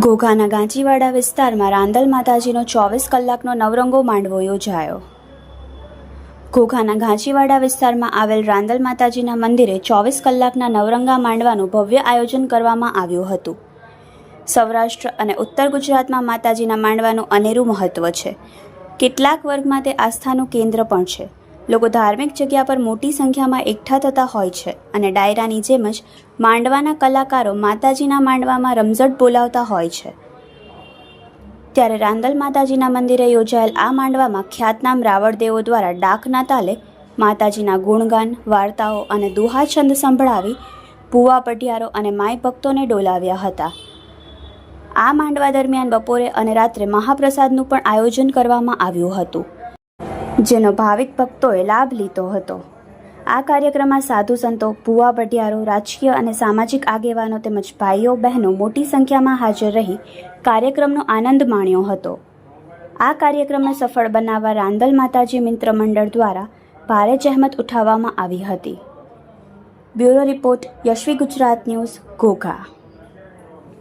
ઘોઘાના ગાંચીવાડા વિસ્તારમાં રાંદલ માતાજીનો ચોવીસ કલાકનો નવરંગો માંડવો યોજાયો. ઘોઘાના ઘાંચીવાડા વિસ્તારમાં આવેલ રાંદલ માતાજીના મંદિરે ચોવીસ કલાકના નવરંગા માંડવાનું ભવ્ય આયોજન કરવામાં આવ્યું હતું. સૌરાષ્ટ્ર અને ઉત્તર ગુજરાતમાં માતાજીના માંડવાનું અનેરું મહત્વ છે. કેટલાક વર્ગમાં તે આસ્થાનું કેન્દ્ર પણ છે. લોકો ધાર્મિક જગ્યા પર મોટી સંખ્યામાં એકઠા થતા હોય છે અને ડાયરાની જેમ જ માંડવાના કલાકારો માતાજીના માંડવામાં રમઝટ બોલાવતા હોય છે. ત્યારે રાંદલ માતાજીના મંદિરે યોજાયેલ આ માંડવામાં ખ્યાતનામ રાવળદેવો દ્વારા ડાકના તાલે માતાજીના ગુણગાન, વાર્તાઓ અને દુહા છંદ સંભળાવી ભૂવા પટિયારો અને માય ભક્તોને ડોલાવ્યા હતા. આ માંડવા દરમિયાન બપોરે અને રાત્રે મહાપ્રસાદનું પણ આયોજન કરવામાં આવ્યું હતું. જેનો ભાવિક ભક્તોએ લાભ લીધો હતો. આ કાર્યક્રમમાં સાધુ સંતો, ભુવા ભટિયારો રાજકીય અને સામાજિક આગેવાનો તેમજ ભાઈઓ, બહેનો મોટી સંખ્યામાં હાજર રહી કાર્યક્રમનો આનંદ માણ્યો હતો. આ કાર્યક્રમને સફળ બનાવવા રાંદલ માતાજી મિત્ર મંડળ દ્વારા ભારે જહેમત ઉઠાવવામાં આવી હતી. Bureau report, Yashvi Gujarat news, Ghogha.